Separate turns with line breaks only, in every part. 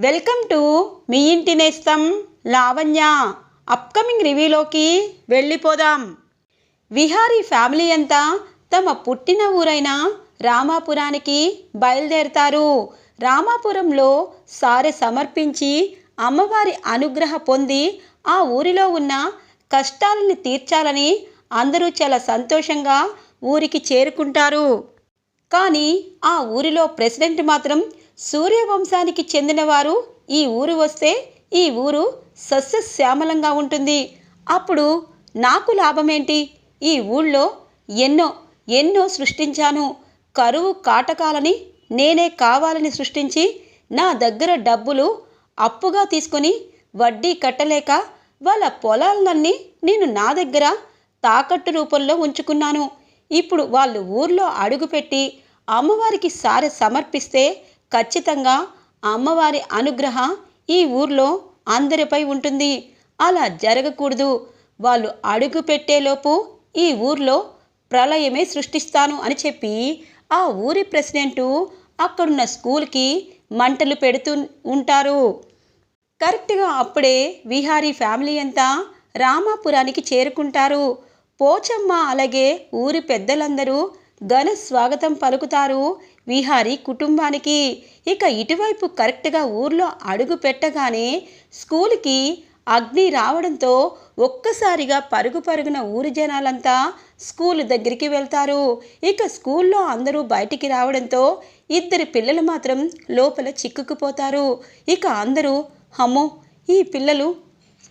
Welcome to me ఇంటి నేస్తం Lavanya. Upcoming రివ్యూలోకి వెళ్ళిపోదాం. విహారీ ఫ్యామిలీ అంతా తమ పుట్టిన ఊరైన రామాపురానికి బయలుదేరుతారు. రామాపురంలో సారె సమర్పించి అమ్మవారి అనుగ్రహ పొంది ఆ ఊరిలో ఉన్న కష్టాలని తీర్చాలని అందరూ చాలా సంతోషంగా ఊరికి చేరుకుంటారు. కానీ ఆ ఊరిలో ప్రెసిడెంట్ మాత్రం సూర్యవంశానికి చెందినవారు ఈ ఊరు వస్తే ఈ ఊరు సస్యశ్యామలంగా ఉంటుంది. అప్పుడు నాకు లాభమేంటి? ఈ ఊళ్ళో ఎన్నో ఎన్నో సృష్టించాను. కరువు కాటకాలని నేనే కావాలని సృష్టించి నా దగ్గర డబ్బులు అప్పుగా తీసుకొని వడ్డీ కట్టలేక వాళ్ళ పొలాలన్నీ నేను నా దగ్గర తాకట్టు రూపంలో ఉంచుకున్నాను. ఇప్పుడు వాళ్ళు ఊర్లో అడుగుపెట్టి అమ్మవారికి సారె సమర్పిస్తే ఖచ్చితంగా అమ్మవారి అనుగ్రహ ఈ ఊర్లో అందరిపై ఉంటుంది. అలా జరగకూడదు. వాళ్ళు అడుగు పెట్టేలోపు ఈ ఊర్లో ప్రళయమే సృష్టిస్తాను అని చెప్పి ఆ ఊరి ప్రెసిడెంటు అక్కడున్న స్కూల్కి మంటలు పెడుతూ ఉంటారు. కరెక్ట్గా అప్పుడే విహారీ ఫ్యామిలీ అంతా రామాపురానికి చేరుకుంటారు. పోచమ్మ అలాగే ఊరి పెద్దలందరూ ఘన స్వాగతం పలుకుతారు. విహారీ కుటుంబానికి ఇక ఇటువైపు కరెక్ట్గా ఊర్లో అడుగు పెట్టగానే స్కూల్కి అగ్ని రావడంతో ఒక్కసారిగా పరుగు పరుగున ఊరి జనాలంతా స్కూల్ దగ్గరికి వెళ్తారు. ఇక స్కూల్లో అందరూ బయటికి రావడంతో ఇద్దరు పిల్లలు మాత్రం లోపల చిక్కుకుపోతారు. ఇక అందరూ అమ్మో ఈ పిల్లలు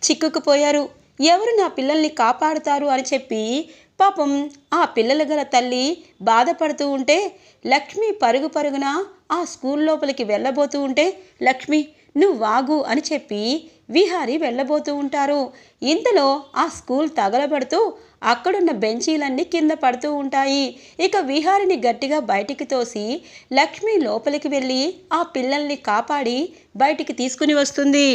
చిక్కుకుపోయారు. ఎవరు నా పిల్లల్ని కాపాడుతారు? అని చెప్పి పాపం ఆ పిల్లల గల తల్లి బాధపడుతూ ఉంటే లక్ష్మి పరుగు పరుగున ఆ స్కూల్ లోపలికి వెళ్ళబోతూ ఉంటే లక్ష్మి నువ్వు వాగు అని చెప్పి విహారి వెళ్ళబోతూ ఉంటారు. ఇంతలో ఆ స్కూల్ తగలబడుతూ అక్కడున్న బెంచీలన్నీ కింద పడుతూ ఉంటాయి. ఇక విహారిని గట్టిగా బయటికి తోసి లక్ష్మి లోపలికి వెళ్ళి ఆ పిల్లల్ని కాపాడి బయటికి తీసుకుని వస్తుంది.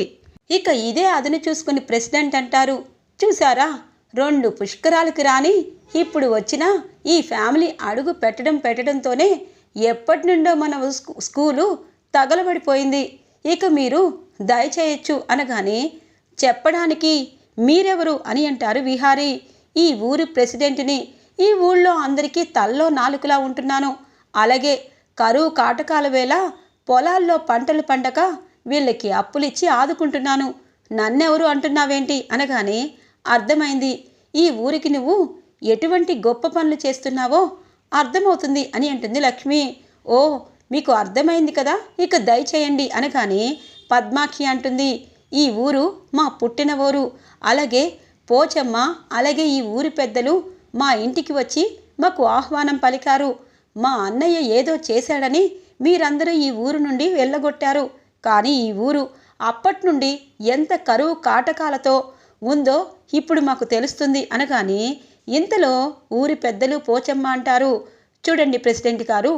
ఇక ఇదే అదను చూసుకుని ప్రెసిడెంట్ అంటారు. చూసారా రెండు పుష్కరాలకి రాని ఇప్పుడు వచ్చిన ఈ ఫ్యామిలీ అడుగు పెట్టడం పెట్టడంతోనే ఎప్పటి నుండో మన స్కూ- స్కూలు తగలబడిపోయింది. ఇక మీరు దయచేయచ్చు అనగానే చెప్పడానికి మీరెవరు అని అంటారు విహారీ. ఈ ఊరి ప్రెసిడెంట్ని ఈ ఊళ్ళో అందరికీ తల్లో నాలుకలా ఉంటున్నాను. అలాగే కరువు కాటకాల వేళ పొలాల్లో పంటలు పండక వీళ్ళకి అప్పులిచ్చి ఆదుకుంటున్నాను. నన్నెవరు అంటున్నావేంటి అనగానే అర్థమైంది. ఈ ఊరికి నువ్వు ఎటువంటి గొప్ప పనులు చేస్తున్నావో అర్థమవుతుంది అని అంటుంది లక్ష్మి. ఓ మీకు అర్థమైంది కదా ఇక దయచేయండి అనగానే పద్మాక్షి అంటుంది. ఈ ఊరు మా పుట్టిన ఊరు. అలాగే పోచమ్మ అలాగే ఈ ఊరి పెద్దలు మా ఇంటికి వచ్చి మాకు ఆహ్వానం పలికారు. మా అన్నయ్య ఏదో చేశాడని మీరందరూ ఈ ఊరు నుండి వెళ్ళగొట్టారు. కానీ ఈ ఊరు అప్పటి నుండి ఎంత కరువు కాటకాలతో ఉందో ఇప్పుడు మాకు తెలుస్తుంది అనగానే ఇంతలో ఊరి పెద్దలు పోచమ్మ అంటారు. చూడండి ప్రెసిడెంట్ గారు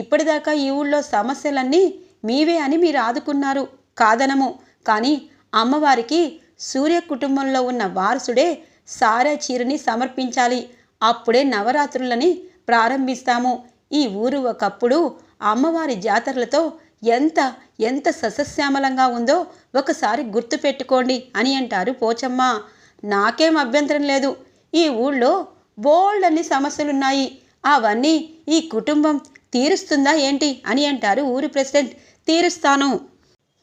ఇప్పటిదాకా ఈ ఊళ్ళో సమస్యలన్నీ మీవే అని మీరు ఆదుకున్నారు. కాదనము. కానీ అమ్మవారికి సూర్య కుటుంబంలో ఉన్న వారసుడే సారా చీరని సమర్పించాలి. అప్పుడే నవరాత్రులని ప్రారంభిస్తాము. ఈ ఊరు ఒకప్పుడు అమ్మవారి జాతరలతో ఎంత ఎంత సస్యశ్యామలంగా ఉందో ఒకసారి గుర్తుపెట్టుకోండి అని అంటారు పోచమ్మ. నాకేం అభ్యంతరం లేదు. ఈ ఊళ్ళో బోల్డ్ అన్ని సమస్యలున్నాయి. అవన్నీ ఈ కుటుంబం తీరుస్తుందా ఏంటి అని అంటారు ఊరి ప్రెసిడెంట్. తీరుస్తాను.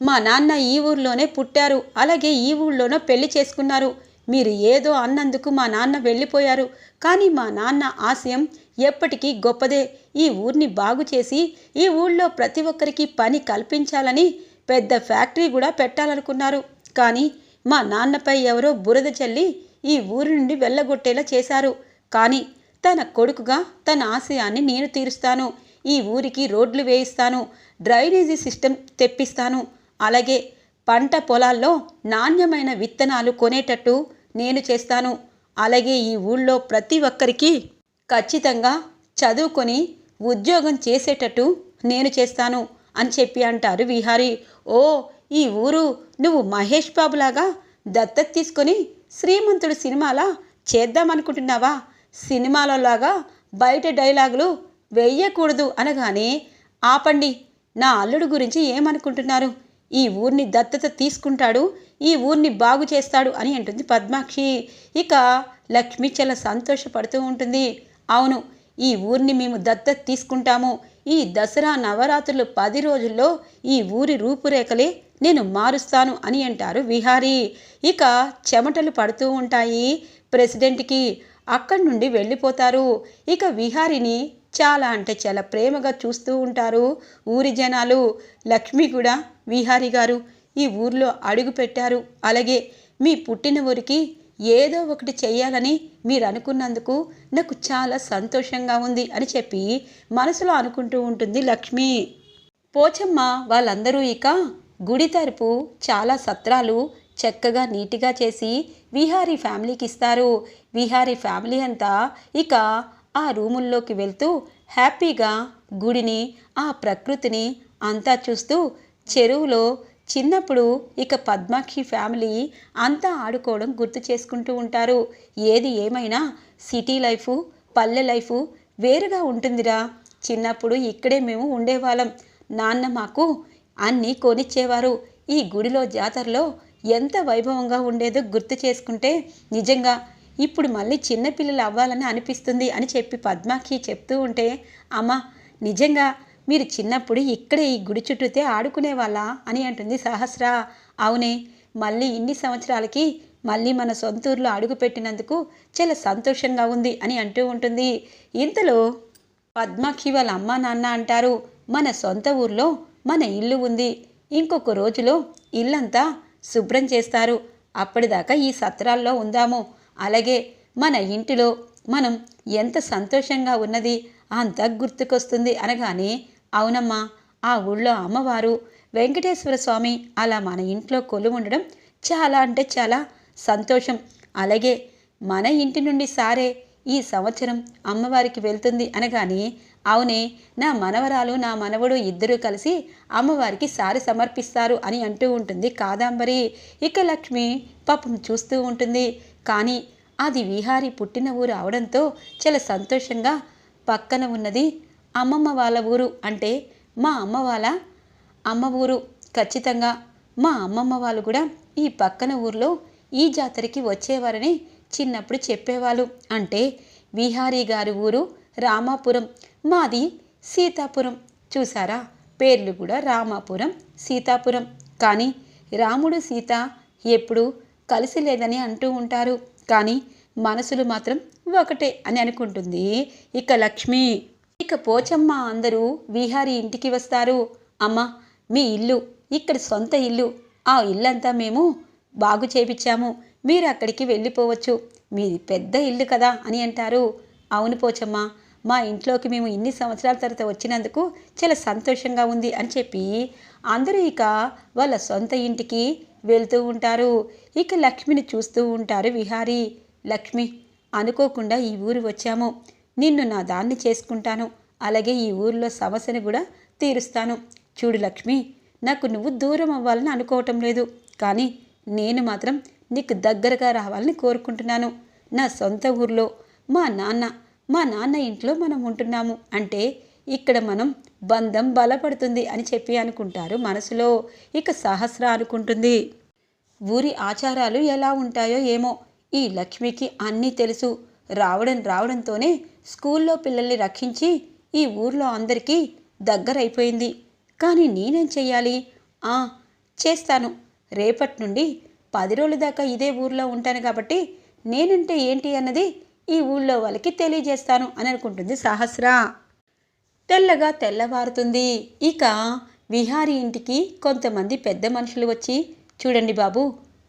మా నాన్న ఈ ఊర్లోనే పుట్టారు. అలాగే ఈ ఊళ్ళోనే పెళ్ళి చేసుకున్నారు. మీరు ఏదో అన్నందుకు మా నాన్న వెళ్ళిపోయారు. కానీ మా నాన్న ఆశయం ఎప్పటికీ గొప్పదే. ఈ ఊరిని బాగు చేసి ఈ ఊళ్ళో ప్రతి ఒక్కరికి పని కల్పించాలని పెద్ద ఫ్యాక్టరీ కూడా పెట్టాలనుకున్నారు. కానీ మా నాన్నపై ఎవరో బురద చల్లి ఈ ఊరి నుండి వెళ్ళగొట్టేలా చేశారు. కానీ తన కొడుకుగా తన ఆశయాన్ని నేను తీరుస్తాను. ఈ ఊరికి రోడ్లు వేయిస్తాను. డ్రైనేజీ సిస్టమ్ తెప్పిస్తాను. అలాగే పంట పొలాల్లో నాణ్యమైన విత్తనాలు కొనేటట్టు నేను చేస్తాను. అలాగే ఈ ఊళ్ళో ప్రతి ఒక్కరికి ఖచ్చితంగా చదువుకొని ఉద్యోగం చేసేటట్టు నేను చేస్తాను అని చెప్పి అంటారు విహారీ. ఓ ఈ ఊరు నువ్వు మహేష్ బాబులాగా దత్తత తీసుకొని శ్రీమంతుడు సినిమాలా చేద్దామనుకుంటున్నావా? సినిమాలలాగా బయట డైలాగులు వెయ్యకూడదు అనగానే ఆపండి నా అల్లుడు గురించి ఏమనుకుంటున్నారు? ఈ ఊరిని దత్తత తీసుకుంటాడు ఈ ఊరిని బాగు చేస్తాడు అని అంటుంది పద్మాక్షి. ఇక లక్ష్మి చాలా సంతోషపడుతూ ఉంటుంది. అవును ఈ ఊరిని మేము దత్తత తీసుకుంటాము. ఈ దసరా నవరాత్రులు పది రోజుల్లో ఈ ఊరి రూపురేఖలే నేను మారుస్తాను అని అంటారు విహారీ. ఇక చెమటలు పడుతూ ఉంటాయి. ప్రెసిడెంట్కి అక్కడి నుండి వెళ్ళిపోతారు. ఇక విహారిని చాలా అంటే చాలా ప్రేమగా చూస్తూ ఉంటారు ఊరి జనాలు. లక్ష్మి కూడా విహారి గారు ఈ ఊర్లో అడుగు పెట్టారు. అలాగే మీ పుట్టిన ఊరికి ఏదో ఒకటి చేయాలని మీరు అనుకున్నందుకు నాకు చాలా సంతోషంగా ఉంది అని చెప్పి మనసులో అనుకుంటూ ఉంటుంది లక్ష్మి. పోచమ్మ వాళ్ళందరూ ఇక గుడి తరపు చాలా సత్రాలు చక్కగా నీట్గా చేసి విహారీ ఫ్యామిలీకి ఇస్తారు. విహారీ ఫ్యామిలీ అంతా ఇక ఆ రూముల్లోకి వెళ్తూ హ్యాపీగా గుడిని ఆ ప్రకృతిని అంతా చూస్తూ చెరువులో చిన్నప్పుడు ఇక పద్మాక్షి ఫ్యామిలీ అంతా ఆడుకోవడం గుర్తు చేసుకుంటూ ఉంటారు. ఏది ఏమైనా సిటీ లైఫ్ పల్లె లైఫ్ వేరుగా ఉంటుందిరా. చిన్నప్పుడు ఇక్కడే మేము ఉండేవాళ్ళం. నాన్న మాకు అన్నీ కొనిచ్చేవారు. ఈ గుడిలో జాతరలో ఎంత వైభవంగా ఉండేదో గుర్తు చేసుకుంటే నిజంగా ఇప్పుడు మళ్ళీ చిన్నపిల్లలు అవ్వాలని అనిపిస్తుంది అని చెప్పి పద్మాక్షి చెప్తూ ఉంటే అమ్మ నిజంగా మీరు చిన్నప్పుడు ఇక్కడే ఈ గుడి చుట్టూతే ఆడుకునేవాళ్ళ? అని అంటుంది సహస్ర. అవునే మళ్ళీ ఇన్ని సంవత్సరాలకి మళ్ళీ మన సొంతూరులో అడుగుపెట్టినందుకు చాలా సంతోషంగా ఉంది అని అంటూ ఉంటుంది. ఇంతలో పద్మాక్షి వాళ్ళ అమ్మా నాన్న అంటారు మన సొంత ఊర్లో మన ఇల్లు ఉంది. ఇంకొక రోజులో ఇల్లంతా శుభ్రం చేస్తారు. అప్పటిదాకా ఈ సత్రాల్లో ఉందాము. అలాగే మన ఇంటిలో మనం ఎంత సంతోషంగా ఉన్నది అంత గుర్తుకొస్తుంది అనగానే అవునమ్మా ఆ ఊళ్ళో అమ్మవారు వెంకటేశ్వర స్వామి అలా మన ఇంట్లో కొలు ఉండడం చాలా అంటే చాలా సంతోషం. అలాగే మన ఇంటి నుండి సారే ఈ సంవత్సరం అమ్మవారికి వెళ్తుంది అనగానే అవునే నా మనవరాలు నా మనవడు ఇద్దరూ కలిసి అమ్మవారికి సారి సమర్పిస్తారు అని అంటూ ఉంటుంది కాదాంబరి. ఇక లక్ష్మి పాపం చూస్తూ ఉంటుంది. కానీ అది విహారి పుట్టిన ఊరు అవడంతో చాలా సంతోషంగా పక్కన ఉన్నది అమ్మమ్మ వాళ్ళ ఊరు అంటే మా అమ్మ వాళ్ళ అమ్మ ఊరు. ఖచ్చితంగా మా అమ్మమ్మ వాళ్ళు కూడా ఈ పక్కన ఊర్లో ఈ జాతరకి వచ్చేవారని చిన్నప్పుడు చెప్పేవాళ్ళు. అంటే విహారీ గారి ఊరు రామాపురం. మాది సీతాపురం. చూసారా? పేర్లు కూడా రామాపురం సీతాపురం. కానీ రాముడు సీత ఎప్పుడు కలిసి లేదని అంటూ ఉంటారు. కానీ మనసులు మాత్రం ఒకటే అని అనుకుంటుంది. ఇక లక్ష్మి. ఇక పోచమ్మ అందరూ విహారీ ఇంటికి వస్తారు. అమ్మ మీ ఇల్లు ఇక్కడ సొంత ఇల్లు. ఆ ఇల్లంతా మేము బాగు చేపించాము మీరు అక్కడికి వెళ్ళిపోవచ్చు. మీది పెద్ద ఇల్లు కదా అని అంటారు. అవును పోచమ్మ మా ఇంట్లోకి మేము ఇన్ని సంవత్సరాల తర్వాత వచ్చినందుకు చాలా సంతోషంగా ఉంది అని చెప్పి అందరూ ఇక వాళ్ళ సొంత ఇంటికి వెళ్తూ ఉంటారు. ఇక లక్ష్మిని చూస్తూ ఉంటారు విహారీ. లక్ష్మి అనుకోకుండా ఈ ఊరు వచ్చాము. నిన్ను నా దాన్ని చేసుకుంటాను. అలాగే ఈ ఊరిలో సమస్యను కూడా తీరుస్తాను. చూడు లక్ష్మి నాకు నువ్వు దూరం అవ్వాలని అనుకోవటం లేదు. కానీ నేను మాత్రం నీకు దగ్గరగా రావాలని కోరుకుంటున్నాను. నా సొంత ఊర్లో మా నాన్న మా నాన్న ఇంట్లో మనం ఉంటున్నాము. అంటే ఇక్కడ మనం బంధం బలపడుతుంది అని చెప్పి అనుకుంటారు మనసులో. ఇక సహస్ర అనుకుంటుంది. ఊరి ఆచారాలు ఎలా ఉంటాయో ఏమో ఈ లక్ష్మికి అన్నీ తెలుసు. రావడం రావడంతోనే స్కూల్లో పిల్లల్ని రక్షించి ఈ ఊర్లో అందరికీ దగ్గరైపోయింది. కానీ నేనేం చెయ్యాలి? ఆ చేస్తాను. రేపటి నుండి పది రోజుల దాకా ఇదే ఊర్లో ఉంటాను కాబట్టి నేనంటే ఏంటి అన్నది ఈ ఊళ్ళో వాళ్ళకి తెలియజేస్తాను అని అనుకుంటుంది సహస్ర. తెల్లగా తెల్లవారుతుంది. ఇక విహారీ ఇంటికి కొంతమంది పెద్ద మనుషులు వచ్చి చూడండి బాబు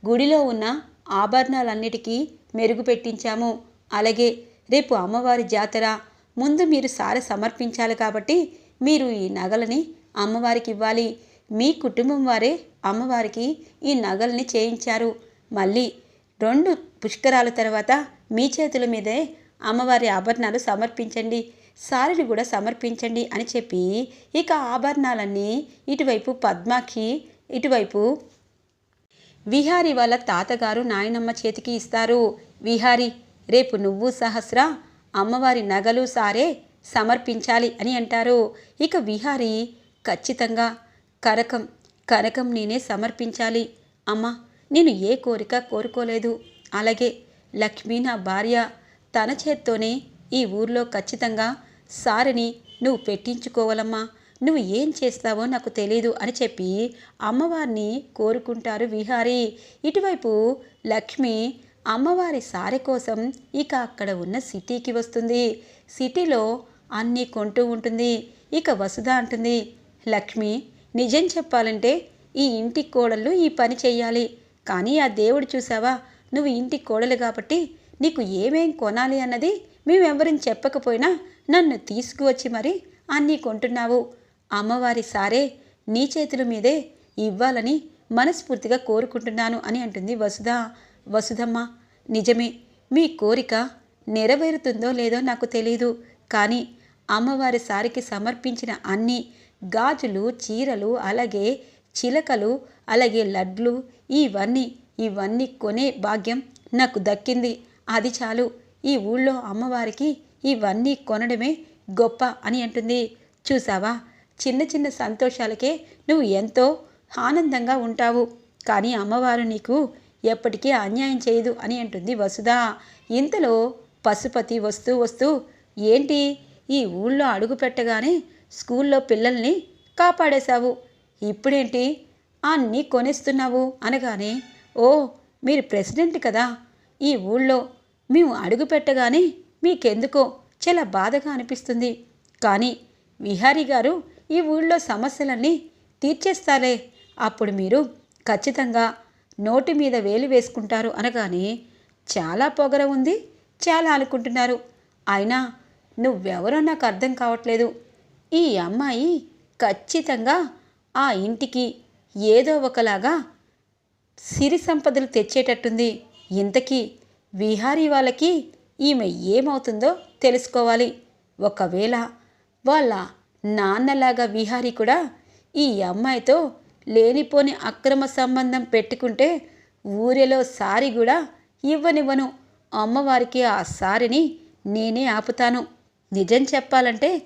గుడిలో ఉన్న ఆభరణాలన్నిటికీ మెరుగు పెట్టించాము. అలాగే రేపు అమ్మవారి జాతర ముందు మీరు సార సమర్పించాలి కాబట్టి మీరు ఈ నగలని అమ్మవారికి ఇవ్వాలి. మీ కుటుంబం వారే అమ్మవారికి ఈ నగల్ని చేయించారు. మళ్ళీ రెండు పుష్కరాల తర్వాత మీ చేతుల మీదే అమ్మవారి ఆభరణాలు సమర్పించండి. సారిని కూడా సమర్పించండి అని చెప్పి ఇక ఆభరణాలన్నీ ఇటువైపు పద్మాకి ఇటువైపు విహారి వాళ్ళ తాతగారు నాయనమ్మ చేతికి ఇస్తారు. విహారి రేపు నువ్వు సహస్ర అమ్మవారి నగలు సారే సమర్పించాలి అని అంటారు. ఇక విహారి ఖచ్చితంగా కరకం కరకం నేనే సమర్పించాలి. అమ్మా నేను ఏ కోరిక కోరుకోలేదు. అలాగే లక్ష్మి నా భార్య తన చేత్తోనే ఈ ఊర్లో ఖచ్చితంగా సారిని నువ్వు పెట్టించుకోవాలమ్మా. నువ్వు ఏం చేస్తావో నాకు తెలీదు అని చెప్పి అమ్మవారిని కోరుకుంటారు విహారీ. ఇటువైపు లక్ష్మి అమ్మవారి సారె కోసం ఇక అక్కడ ఉన్న సిటీకి వస్తుంది. సిటీలో అన్నీ కొంటూ ఉంటుంది. ఇక వసుధ అంటుంది లక్ష్మి నిజం చెప్పాలంటే ఈ ఇంటి కోడళ్ళు ఈ పని చెయ్యాలి. కానీ ఆ దేవుడు చూసావా? నువ్వు ఇంటి కోడలు కాబట్టి నీకు ఏమేం కొనాలి అన్నది మేమెవరిని చెప్పకపోయినా నన్ను తీసుకువచ్చి మరి అన్నీ కొంటున్నావు. అమ్మవారి సారే నీ చేతుల మీదే ఇవ్వాలని మనస్ఫూర్తిగా కోరుకుంటున్నాను అని అంటుంది వసుధ. వసుధమ్మ నిజమే మీ కోరిక నెరవేరుతుందో లేదో నాకు తెలీదు. కానీ అమ్మవారి సారికి సమర్పించిన అన్ని గాజులు చీరలు అలాగే చిలకలు అలాగే లడ్లు ఇవన్నీ ఇవన్నీ కొనే భాగ్యం నాకు దక్కింది. అది చాలు. ఈ ఊళ్ళో అమ్మవారికి ఇవన్నీ కొనడమే గొప్ప అని అంటుంది. చూసావా? చిన్న చిన్న సంతోషాలకే నువ్వు ఎంతో ఆనందంగా ఉంటావు. కానీ అమ్మవారు నీకు ఎప్పటికీ అన్యాయం చేయదు అని అంటుంది వసుధ. ఇంతలో పశుపతి వస్తూ వస్తూ ఏంటి? ఈ ఊళ్ళో అడుగు పెట్టగానే స్కూల్లో పిల్లల్ని కాపాడేశావు. ఇప్పుడేంటి? అన్నీ కొనేస్తున్నావు అనగానే ఓ మీరు ప్రెసిడెంట్ కదా. ఈ ఊళ్ళో మేము అడుగు పెట్టగానే మీకెందుకో చాలా బాధగా అనిపిస్తుంది. కానీ విహారీ గారు ఈ ఊళ్ళో సమస్యలన్నీ తీర్చేస్తారే. అప్పుడు మీరు ఖచ్చితంగా నోటి మీద వేలు వేసుకుంటారు అనగానే చాలా పొగర ఉంది చాలా అనుకుంటున్నారు అయినా నువ్వెవరో నాకు అర్థం కావట్లేదు. ఈ అమ్మాయి ఖచ్చితంగా ఆ ఇంటికి ఏదో ఒకలాగా సిరి సంపదలు తెచ్చేటట్టుంది. ఇంతకీ విహారీ వాళ్ళకి ఈమె ఏమవుతుందో తెలుసుకోవాలి. ఒకవేళ వాళ్ళ నాన్నలాగా విహారీ కూడా ఈ అమ్మాయితో లేనిపోని అక్రమ సంబంధం పెట్టుకుంటే ఊరిలో సారి కూడా ఇవ్వనివ్వను. అమ్మవారికి ఆ సారిని నేనే ఆపుతాను. నిజం చెప్పాలంటే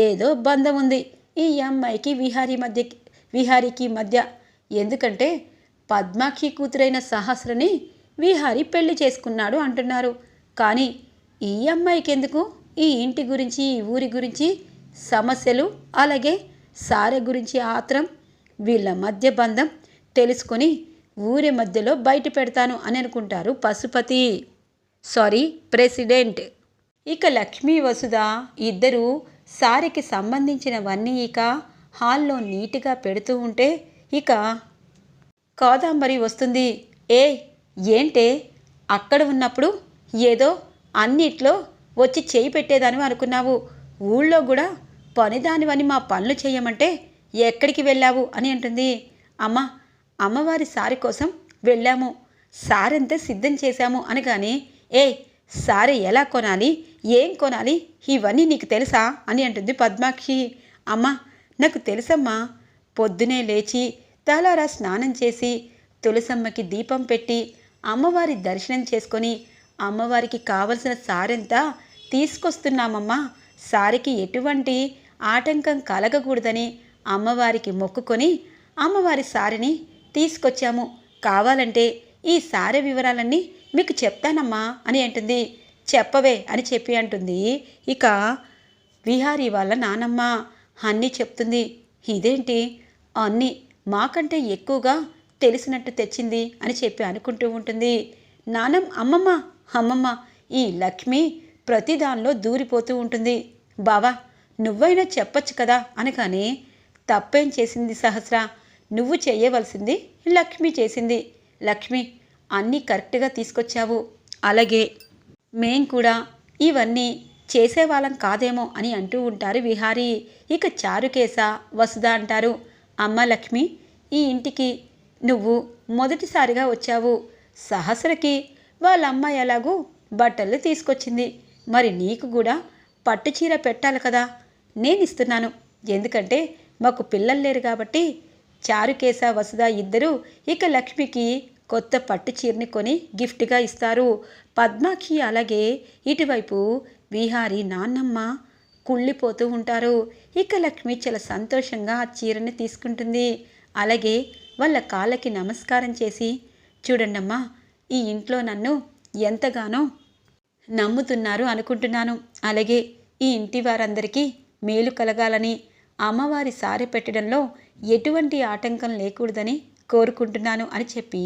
ఏదో బంధం ఉంది ఈ అమ్మాయికి విహారీ మధ్య విహారీకి మధ్య. ఎందుకంటే పద్మాక్షి కూతురైన సహస్రని విహారీ పెళ్ళి చేసుకున్నాడు అంటున్నారు. కానీ ఈ అమ్మాయికి ఎందుకు ఈ ఇంటి గురించి ఈ ఊరి గురించి సమస్యలు అలాగే సారె గురించి ఆత్రం వీళ్ళ మధ్య బంధం తెలుసుకొని ఊరి మధ్యలో బయట పెడతాను అని అనుకుంటారు పశుపతి. Sorry president. ఇక లక్ష్మీ వసుధ ఇద్దరు సారికి సంబంధించినవన్నీ ఇక హాల్లో నీట్గా పెడుతూ ఉంటే ఇక కాదంబరి వస్తుంది. ఏ ఏంటే? అక్కడ ఉన్నప్పుడు ఏదో అన్నిట్లో వచ్చి చేయి పెట్టేదాని అనుకున్నావు. ఊళ్ళో కూడా పనిదానివని మా పనులు చేయమంటే ఎక్కడికి వెళ్ళావు అని అంటుంది. అమ్మ అమ్మవారి సారి కోసం వెళ్ళాము. సారంతా సిద్ధం చేశాము అనగానే ఏ సారీ ఎలా కొనాలి? ఏం కొనాలి? ఇవన్నీ నీకు తెలుసా? అని అంటుంది పద్మాక్షి. అమ్మ నాకు తెలుసమ్మా. పొద్దునే లేచి తలారా స్నానం చేసి తులసమ్మకి దీపం పెట్టి అమ్మవారి దర్శనం చేసుకొని అమ్మవారికి కావలసిన సారంతా తీసుకొస్తున్నామమ్మా. సారికి ఎటువంటి ఆటంకం కలగకూడదని అమ్మవారికి మొక్కుకొని అమ్మవారి సారిని తీసుకొచ్చాము. కావాలంటే ఈ సారె వివరాలన్నీ మీకు చెప్తానమ్మా అని అంటుంది. చెప్పవే అని చెప్పి అంటుంది. ఇక విహారీ వాళ్ళ నానమ్మ అన్నీ చెప్తుంది. ఇదేంటి? అన్నీ మాకంటే ఎక్కువగా తెలిసినట్టు తెచ్చింది అని చెప్పి అనుకుంటూ ఉంటుంది. నానమ్మ అమ్మమ్మ అమ్మమ్మ ఈ లక్ష్మి ప్రతిదానిలో దూరిపోతూ ఉంటుంది. బావా నువ్వైనా చెప్పొచ్చు కదా అనగానే తప్పేం చేసింది సహస్ర? నువ్వు చేయవలసింది లక్ష్మి చేసింది. లక్ష్మి అన్నీ కరెక్ట్గా తీసుకొచ్చావు. అలాగే. మేం కూడా ఇవన్నీ చేసేవాళ్ళం కాదేమో అని అంటూ ఉంటారు విహారీ. ఇక చారుకేశ వసుధ అంటారు అమ్మ లక్ష్మి ఈ ఇంటికి నువ్వు మొదటిసారిగా వచ్చావు. సహస్రకి వాళ్ళ అమ్మ ఎలాగూ బట్టలు తీసుకొచ్చింది. మరి నీకు కూడా పట్టు చీర పెట్టాలి కదా. నేను ఇస్తున్నాను. ఎందుకంటే మాకు పిల్లలు లేరు కాబట్టి చారుకేశ వసుధ ఇద్దరు ఇక లక్ష్మికి కొత్త పట్టు చీరని కొని గిఫ్ట్గా ఇస్తారు. పద్మాక్షి అలాగే ఇటువైపు విహారి నాన్నమ్మ కుళ్ళిపోతూ ఉంటారు. ఇక లక్ష్మి చాలా సంతోషంగా ఆ చీరని తీసుకుంటుంది. అలాగే వాళ్ళ కాళ్ళకి నమస్కారం చేసి చూడండమ్మా ఈ ఇంట్లో నన్ను ఎంతగానో నమ్ముతున్నారు అనుకుంటున్నాను. అలాగే ఈ ఇంటి వారందరికీ మేలు కలగాలని అమ్మవారి సారి పెట్టడంలో ఎటువంటి ఆటంకం లేకూడదని కోరుకుంటున్నాను అని చెప్పి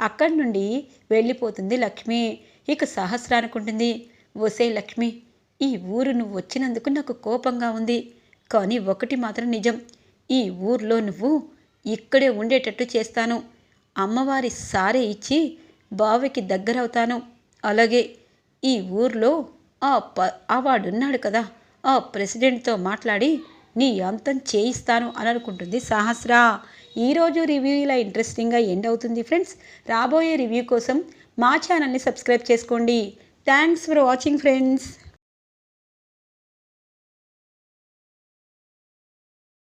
అక్కడి నుండి వెళ్ళిపోతుంది లక్ష్మి. ఇక సహస్ర అనుకుంటుంది ఒసే లక్ష్మి ఈ ఊరు నువ్వు వచ్చినందుకు నాకు కోపంగా ఉంది. కానీ ఒకటి మాత్రం నిజం ఈ ఊర్లో నువ్వు ఇక్కడే ఉండేటట్టు చేస్తాను. అమ్మవారి సారే ఇచ్చి బావికి దగ్గరవుతాను. అలాగే ఈ ఊర్లో ఆ ప ఆ వాడున్నాడు కదా ఆ ప్రెసిడెంట్తో మాట్లాడి నీ అంతం చేయిస్తాను అని అనుకుంటుంది సహస్ర. ఈరోజు రివ్యూ ఇలా ఇంట్రెస్టింగ్గా ఎండ్ అవుతుంది ఫ్రెండ్స్ రాబోయే రివ్యూ కోసం మా ఛానల్ని సబ్స్క్రైబ్ చేసుకోండి. Thanks for watching friends